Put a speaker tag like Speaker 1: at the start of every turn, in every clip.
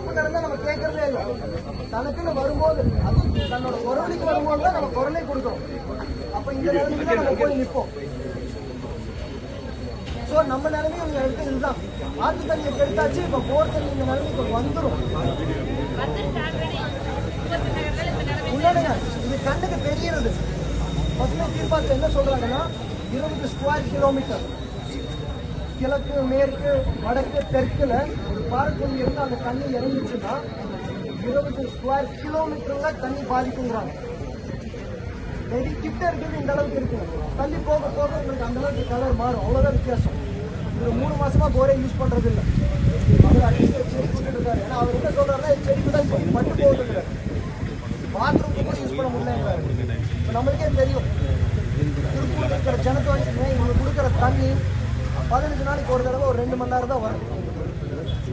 Speaker 1: தப்பு நடந்தா நம்ம கேட்கறதே இல்லை. தனக்குன்னு வரும்போது அது தன்னோட குரலுக்கு வரும்போது தான் நம்ம குரலே கொடுக்குறோம் அப்ப இந்த நிலைமைக்கு நம்ம போய் நிற்போம் ஸோ நம்ம நிலைமையும் இந்த எடுத்து இதுதான். ஆற்று தண்ணியை கெடுத்தாச்சு இப்போ போர் தண்ணி இந்த நிலைமைக்கு வந்துடும் முன்னாடிங்க இது கண்ணுக்கு தெரியறது. பசுமை தீர்ப்பாக்கு என்ன சொல்றாங்கன்னா இருபது ஸ்கொயர் கிலோமீட்டர் கிழக்கு மேற்கு வடக்கு தெற்குல ஒரு பாறைக்குழி இருந்து அந்த தண்ணி இறங்கிச்சுன்னா இருபது ஸ்கொயர் கிலோமீட்டர்ல தண்ணி பாதிக்குங்கிறாங்க. வெரி கிட்ட இருக்குது இந்த அளவுக்கு இருக்கு தண்ணி போக போக உங்களுக்கு அந்த அளவுக்கு கலர் மாறும். அவ்வளவுதான் வித்தியாசம். ஒரு மூணு மாசமா போரே யூஸ் பண்றது இல்லை அவர் அடிச்சு செடி போட்டுட்டு இருக்காரு. ஏன்னா அவர் என்ன சொல்றாருன்னா செடிக்கு செடி கூட பட்டு போகுது பாத்ரூம் கூட யூஸ் பண்ண முடியல இப்போ நம்மளுக்கே தெரியும். திருப்பூர் இருக்கிற ஜனத்தொகைக்கு இவங்க கொடுக்குற தண்ணி பதினஞ்சு நாளைக்கு ஒரு தடவை ஒரு ரெண்டு மணி நேரம் தான் வரும்.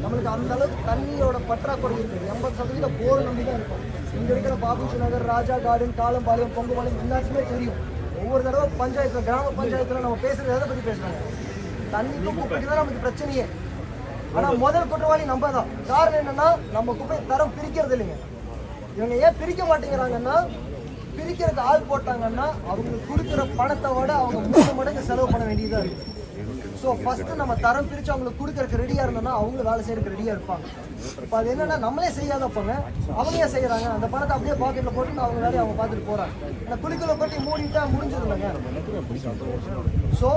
Speaker 1: நம்மளுக்கு அந்த அளவுக்கு தண்ணியோட பற்றாக்குறை இருக்கு. எண்பது சதவீதம் போர் நம்பி தான் இருக்கும். இங்க இருக்கிற பாபுஜி நகர் ராஜா கார்டன் காலம்பாளையம் பொங்குபாளையம் எல்லாத்துக்குமே தெரியும். ஒவ்வொரு தடவை பஞ்சாயத்துல கிராம பஞ்சாயத்துல நம்ம பேசுறது எதை பத்தி பேசுறாங்க? தண்ணிக்கும் குப்பைக்கு தான் நமக்கு பிரச்சனையே. ஆனா முதல் குற்றவாளி நம்ம தான் காரணம் என்னன்னா நம்ம குப்பை தரம் பிரிக்கிறது இல்லைங்க. இவங்க ஏன் பிரிக்க மாட்டேங்கிறாங்கன்னா பிரிக்கிறதுக்கு ஆள் போட்டாங்கன்னா அவங்க கொடுக்குற பணத்தை விட அவங்க மூணு மடங்கு செலவு பண்ண வேண்டியதா இருக்கு. ஸோ ஃபஸ்ட்டு நம்ம தரம் பிரித்து அவங்களுக்கு கொடுக்கறதுக்கு ரெடியாக இருந்தோம்னா அவங்க வேலை செய்யறதுக்கு ரெடியாக இருப்பாங்க. இப்போ அது என்னென்னா நம்மளே செய்யாதப்பங்க அவங்க ஏன் செய்கிறாங்க அந்த பணத்தை அப்படியே பாக்கெட்டில் போட்டு அவங்க வேலையை அவங்க பார்த்துட்டு போகிறாங்க ஏன்னா குளிக்கல கொட்டி மூடிட்டா முடிஞ்சிருந்தாங்க ஸோ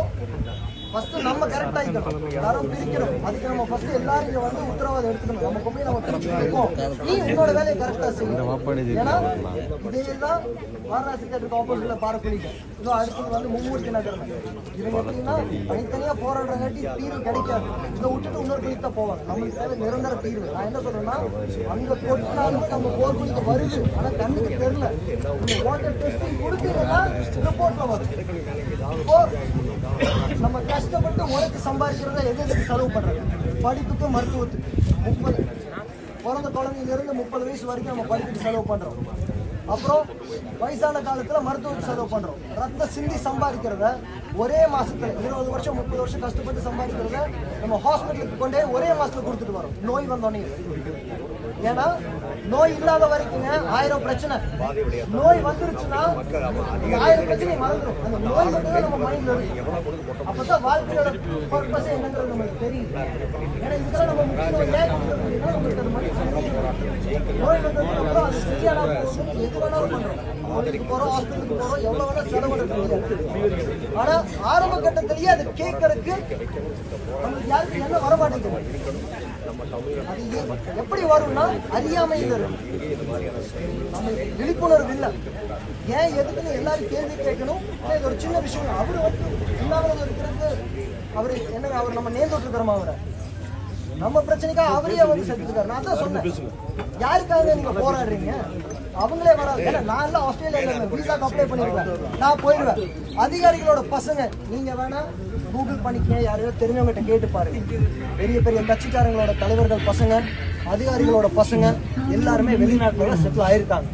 Speaker 1: ஃபர்ஸ்ட் நம்ம கரெக்ட் ஆகிக்கணும் தரம் பிரிக்கணும். அதுக்கு நம்ம ஃபர்ஸ்ட் எல்லாரும் இங்க வந்து உத்தரவாதம் எடுத்துக்கணும். நம்ம கொண்டு நம்ம பிரிச்சு இருக்கோம். நீ உன்னோட வேலையை கரெக்டா செய்யணும் ஏன்னா இதே தான் வாரணாசி தேட்டருக்கு ஆப்போசிட்ல பாரக்குழிக்க இதோ அடுத்தது வந்து மும்மூர்த்தி நகர் இவங்க எப்படின்னா தனித்தனியா போராடுறங்காட்டி தீர்வு கிடைக்காது. இதை விட்டுட்டு இன்னொரு தான் போவாங்க. நம்மளுக்கு தேவை நிரந்தர தீர்வு. நான் என்ன சொல்றேன்னா அங்க கொட்டினாலும் நம்ம போர்க்குழிக்கு வருது. ஆனா கண்ணுக்கு தெரியல. வாட்டர் டெஸ்டிங் கொடுத்தீங்கன்னா ரிப்போர்ட்ல வரும். நம்ம கஷ்டப்பட்டு உழைச்சு சம்பாதிக்கிறத எது எதுக்கு செலவு பண்ணுறாங்க படிப்புக்கு மருத்துவத்துக்கு. முப்பது. பிறந்த குழந்தைங்க இருந்து முப்பது வயசு வரைக்கும் நம்ம படிப்புக்கு செலவு பண்ணுறோம் அப்புறம் வயசான காலத்தில் மருத்துவத்துக்கு செலவு பண்ணுறோம் ரத்த சிந்தி சம்பாதிக்கிறத ஒரே மாதத்தில் இருபது வருஷம் முப்பது வருஷம் கஷ்டப்பட்டு சம்பாதிக்கிறத நம்ம ஹாஸ்பிட்டலுக்கு கொண்டே ஒரே மாதத்தில் கொடுத்துட்டு வரோம். நோய் வந்தோடனே. ஏன்னா நோய் இல்லாத வரைக்குங்க. ஆயிரம் பிரச்சனை. நோய் வந்துருச்சுன்னா ஆயிரம் பிரச்சனை மறந்துடும் அந்த நோய் மட்டும்தான் நம்ம மைண்ட்ல இருக்கும். அப்பதான் வாழ்க்கையோட பர்பஸ் என்னன்றது நமக்கு தெரியும் ஏன்னா இதுதான் நம்ம முக்கியம் ஏன் கொடுக்கறது நம்மளுக்கு அது மனுஷன் நோய் வந்ததுக்கு அப்புறம் அது சரியான எது வேணாலும் பண்றோம். அவங்களுக்கு போறோம் ஹாஸ்பிட்டலுக்கு போறோம் எவ்வளவு வேணா செலவு ஆனா ஆரம்ப கட்டத்திலேயே அது கேட்கறதுக்கு நம்மளுக்கு யாருக்கும் என்ன வர மாட்டேங்குது அது எப்படி வரும்னா அறியாமையில் நம்மளுக்கு விழிப்புணர்வு இல்லை. ஏன் எதுக்குன்னு எல்லாரும் கேள்வி கேட்கணும். இது ஒரு சின்ன விஷயம். அவர் வந்து இல்லாமல் இருக்கிறது. அவர் என்ன அவர் நம்ம நேர்ந்துட்டு இருக்கிறோமா அவரை? நம்ம பிரச்சனைக்காக அவரே வந்து செத்துக்காரு நான் தான் சொன்னேன். யாருக்காக நீங்க போராடுறீங்க? அவங்களே வராது. ஏன்னா நான் எல்லாம் ஆஸ்திரேலியால விசாக்கு அப்ளை பண்ணிருக்கேன். நான் போயிடுவேன். அதிகாரிகளோட பசங்க நீங்க வேணா கூகுள் பண்ணிக்கங்க யாரையோ தெரிஞ்சவங்ககிட்ட கேட்டு பாருங்க. பெரிய பெரிய கட்சிக்காரங்களோட தலைவர்கள் பசங்க அதிகாரிகளோட பசங்க எல்லாருமே வெளிநாட்டுல செட்டில் ஆயிருக்காங்க.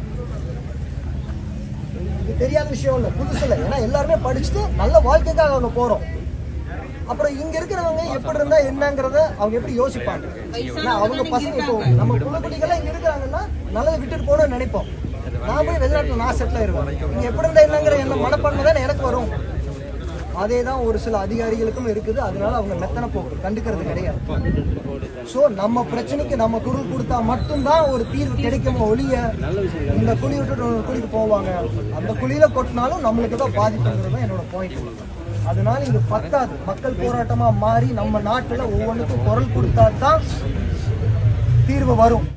Speaker 1: இது தெரியாத விஷயம் இல்லை புதுசு இல்லை. ஏன்னா எல்லாருமே படிச்சுட்டு நல்ல வாழ்க்கைக்காக அவங்க போறோம். அப்புறம் இங்க இருக்கிறவங்க எப்படி இருந்தா என்னங்கறத அவங்க எப்படி யோசிப்பாங்க? ஏன்னா அவங்க பசங்க இப்போ நம்ம புள்ள இங்க இருக்கிறாங்கன்னா நல்லதை விட்டுட்டு போகணும்னு நினைப்போம். நான் போய் வெளிநாட்டுல நான் செட்டில் ஆயிருவேன். இங்க எப்படி இருந்தா என்னங்கிற என்ன மனப்பான்மை தான் எனக்கு வரும். அதே தான் ஒரு சில அதிகாரிகளுக்கும் இருக்குது. அதனால அவங்க மெத்தனை போக்கு கண்டுக்கிறது கிடையாது. ஸோ நம்ம பிரச்சனைக்கு நம்ம குரல் கொடுத்தா மட்டும்தான் ஒரு தீர்வு கிடைக்குமோ ஒழிய இந்த குழி விட்டுட்டு குழிக்கு போவாங்க. அந்த குழியில கொட்டினாலும் நம்மளுக்கு தான் பாதிப்புங்கிறது தான் என்னோட பாயிண்ட் அதனால இது பத்தாது. மக்கள் போராட்டமா மாறி நம்ம நாட்டுல ஒவ்வொன்றுக்கும் குரல் கொடுத்தா தான் தீர்வு வரும்.